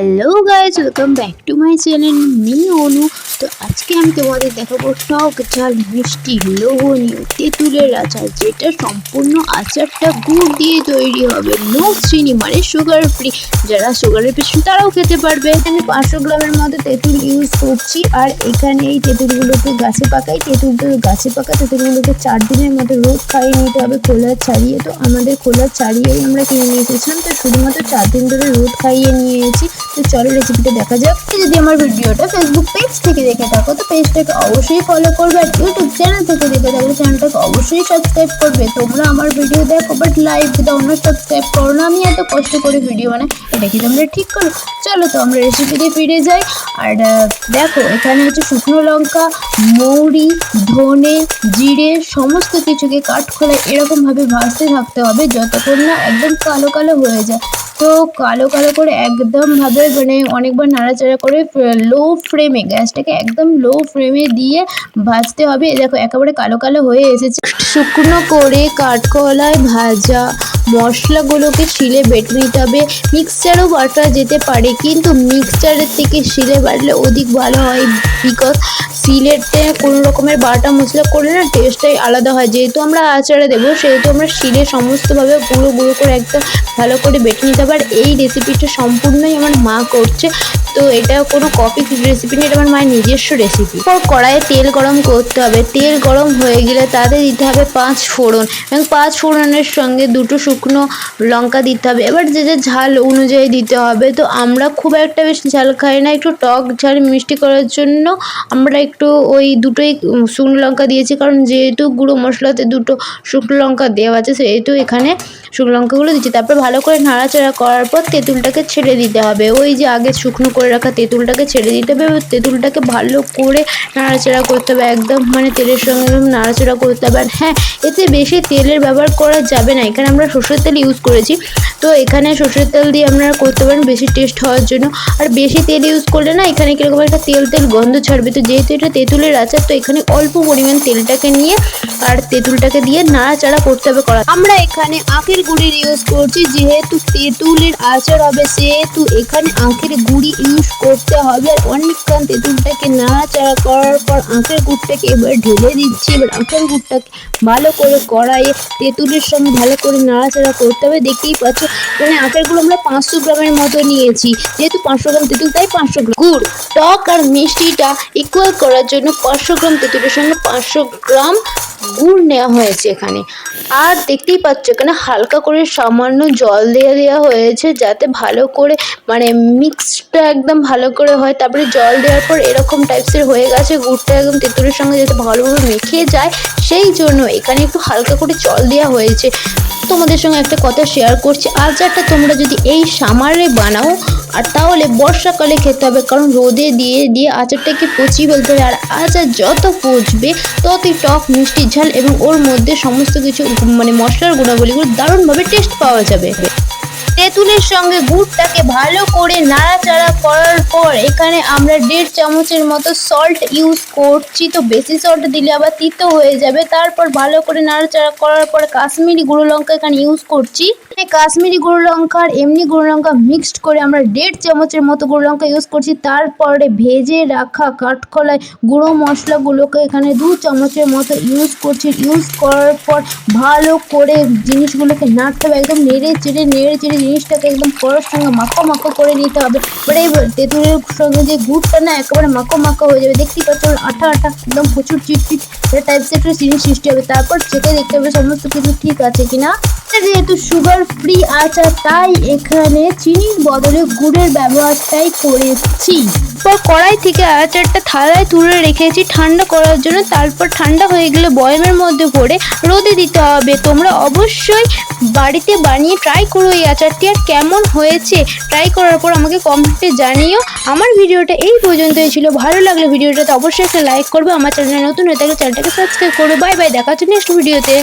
Hello guys welcome back to my channel me Anu তো আজকে আমি তোমাদের দেখাবো টক ঝাল মিষ্টি লোভনীয় তেঁতুলের আচার, যেটা সম্পূর্ণ আচারটা গুড় দিয়ে তৈরি হবে। নো চিনি মানে সুগার ফ্রি যারা সুগারের পেশেন্ট, তারাও খেতে পারবে। আমি পাঁচশো গ্রামের মতো তেঁতুল ইউজ করছি। আর এখানে এই তেঁতুলগুলোকে গাছে পাকাই। তেঁতুলটা গাছে পাকা তেঁতুলগুলোকে চার দিনের মতো রোদ খাইয়ে নিতে হবে, খোলা ছাড়িয়ে। তো আমাদের খোলা ছাড়িয়েই আমরা কিনে নিয়ে এসেছিলাম তো শুধুমাত্র চার দিন ধরে রোদ খাইয়ে নিয়েছি। তো চলো রেসিপিটা দেখা যাক। যদি আমার ভিডিওটা ফেসবুক পেজ থেকে দেখে থাকো, তো পেজটাকে অবশ্যই ফলো করবে আর ইউটিউব চ্যানেল থেকে দেখে থাকলে চ্যানেলটাকে অবশ্যই সাবস্ক্রাইব করবে। তোমরা আমার ভিডিও দেখো বাট লাইভ দাও না সাবস্ক্রাইব করো না। আমি এত কষ্ট করে ভিডিও বানাই, এটা কি তোমরা ঠিক করো? চলো তো আমরা রেসিপিতে ফিরে যাই। আর দেখো, এখানে হচ্ছে শুকনো লঙ্কা, মৌরি, ধনে, জিরে, সমস্ত কিছুকে কাঠখোলায় এরকমভাবে ভাজতে থাকতে হবে, যতক্ষণ না একদম কালো কালো হয়ে যায়। কালো কালো করে একদম ভাবে মানে অনেকবার নাড়াচাড়া করে লো ফ্লেমে গ্যাসটাকে একদম লো ফ্লেমে দিয়ে ভাজতে হবে। দেখো, একেবারে কালো কালো হয়ে এসেছে। শুকনো করে কাঠকলায় ভাজা মশলাগুলোকে শিলে বেটে নিতে হবে। মিক্সচারও বাটা যেতে পারে, কিন্তু মিক্সচারের থেকে শিলে বাটলে অধিক ভালো হয় বিকজ শিলেতে কোনো রকমের বাটা মশলা করলে না টেস্টটাই আলাদা হয়। যেহেতু আমরা আচারে দেবো, সেহেতু আমরা শিলে সমস্তভাবে গুঁড়ো গুঁড়ো করে একদম ভালো করে বেটে নিতে আর এই রেসিপিটা সম্পূর্ণই আমার মা করছে। তো এটা কোনো কপি রেসিপি না এটা আমার মায়ের নিজস্ব রেসিপি পর কড়াইয়ে তেল গরম করতে হবে। তেল গরম হয়ে গেলে তাতে দিতে হবে পাঁচ ফোড়ন এবং পাঁচ ফোড়নের সঙ্গে দুটো শুকনো লঙ্কা দিতে হবে। এবার যে যে ঝাল অনুযায়ী দিতে হবে, তো আমরা খুব একটা বেশি ঝাল খাই না। একটু টক ঝাল মিষ্টি করার জন্য আমরা একটু ওই দুটোই শুকনো লঙ্কা দিয়েছি, কারণ যেহেতু গুঁড়ো মশলাতে দুটো শুকনো লঙ্কা দেওয়া আছে, সেহেতু এখানে শুকনো লঙ্কাগুলো দিচ্ছি। তারপর ভালো করে নাড়াচাড়া করার পর তেঁতুলটাকে ছেড়ে দিতে হবে। ওই যে আগে শুকনো করে রাখা তেঁতুলটাকে ছেড়ে দিতে হবে এবার তেঁতুলটাকে ভালো করে নাড়াচাড়া করতে হবে। একদম মানে তেলের সঙ্গে নাড়াচাড়া করতে হবে। আর হ্যাঁ এতে বেশি তেলের ব্যবহার করা যাবে না। এখানে আমরা সর্ষের তেল ইউজ করেছি। তো এখানে সর্ষের তেল দিয়ে আপনারা করতে পারেন বেশি টেস্ট হওয়ার জন্য। আর বেশি তেল ইউজ করলে না, এখানে কীরকম একটা তেল তেল গন্ধ ছাড়বে। তো যেহেতু এটা তেঁতুলের আচার, তো এখানে অল্প পরিমাণ তেলটাকে নিয়ে আর তেঁতুলটাকে দিয়ে নাড়াচাড়া করতে হবে করা আমরা এখানে আখের গুড়ির ইউজ করছি। যেহেতু তেঁতুলের আচার হবে, সেহেতু এখানে আখের গুড়ি ইউজ করতে হবে। আর অনেকক্ষণ তেঁতুলটাকে নাড়াচাড়া করার পর আখের গুড়টাকে এবার ঢেলে দিচ্ছি। এবার আখের গুড়টাকে ভালো করে কড়াইয়ে তেঁতুলের সঙ্গে ভালো করে নাড়াচাড়া করতে হবে। দেখতেই পাচ্ছ মানে আখেরগুলো আমরা পাঁচশো গ্রামের মতো নিয়েছি। যেহেতু পাঁচশো গ্রাম তেঁতুল, তাই পাঁচশো গ্রাম। গুড়, টক আর মিষ্টিটা ইকুয়াল করার জন্য পাঁচশো গ্রাম তেঁতুলের সঙ্গে পাঁচশো গ্রাম গুড় নেওয়া হয়েছে এখানে। আর দেখতেই পাচ্ছ, এখানে হালকা করে সামান্য জল দিয়ে দেওয়া হয়েছে যাতে ভালো করে মানে মিক্সটা একদম ভালো করে হয়। তারপরে জল দেওয়ার পর এরকম টাইপসের হয়ে গেছে, গুড়টা একদম তেঁতুলের সঙ্গে যাতে ভালোভাবে মেখে যায়। সেই জন্য এখানে একটু হালকা করে জল দেওয়া হয়েছে। তোমাদের সঙ্গে একটা কথা শেয়ার করছি। আচারটা তোমরা যদি এই সামারে বানাও, আর তাহলে বর্ষাকালে খেতে হবে, কারণ রোদে দিয়ে দিয়ে আচারটাকে পচিয়ে বলতে হবে, আর আচার যত পচবে, ততই টক, মিষ্টি, ঝাল, এবং ওর মধ্যে সমস্ত কিছু মানে মশলার গুণাবলীগুলো দারুণভাবে টেস্ট পাওয়া যাবে। তেঁতুলের সঙ্গে গুড়টাকে ভালো করে নাড়াচাড়া করার পর এখানে আমরা দেড় চামচের মতো সল্ট ইউজ করছি। তো বেশি সল্ট দিলে আবার তিতো হয়ে যাবে। তারপর ভালো করে নাড়াচাড়া করার পর কাশ্মীরি গুঁড়ো লঙ্কা এখানে ইউজ করছি। কাশ্মীরি গুঁড়ো লঙ্কা আর এমনি গুঁড়ো লঙ্কা মিক্সড করে আমরা দেড় চামচের মতো গুঁড়ো লঙ্কা ইউজ করছি। তারপরে ভেজে রাখা কাঠকলায় গুঁড়ো মশলাগুলোকে এখানে দু চামচের মতো ইউজ করছি। ইউজ করার পর ভালো করে জিনিসগুলোকে নাড়তে হবে। একদম নেড়ে চেড়ে নেড়ে চেড়ে জিনিসটাকে একদম পরের সঙ্গে মাখো মাখো করে নিতে হবে। এবারে তেঁতুলের সঙ্গে যে গুড়টা না একেবারে মাখো মাখো হয়ে যাবে, দেখতেই পাচ্ছ আঠা আঠা একদম প্রচুর চিটচিট, এটা টাইপসের একটা জিনিস সৃষ্টি হবে। তারপর চেখে দেখতে হবে সমস্ত কিছু ঠিক আছে কিনা। যেহেতু সুগার ফ্রি আচার তাই এখানে চিনির বদলে গুড়ের ব্যবহারটাই করেছি। পর কড়াই থেকে আচারটা থালায় তুলে রেখেছি ঠান্ডা করার জন্য। তারপর ঠান্ডা হয়ে গেলে বয়মের মধ্যে ভরে রোদে দিতে হবে। তোমরা অবশ্যই বাড়িতে বানিয়ে ট্রাই করো এই আচারটি আর কেমন হয়েছে ট্রাই করার পর আমাকে কমেন্টে জানিও। আমার ভিডিওটা এই পর্যন্তই ছিল। ভালো লাগলে ভিডিওটাতে অবশ্যই একটা লাইক করবে। আমার চ্যানেলে নতুন হয়ে থাকলে চ্যানেলটাকে সাবস্ক্রাইব করবে বাই বাই দেখা হচ্ছে নেক্সট ভিডিওতে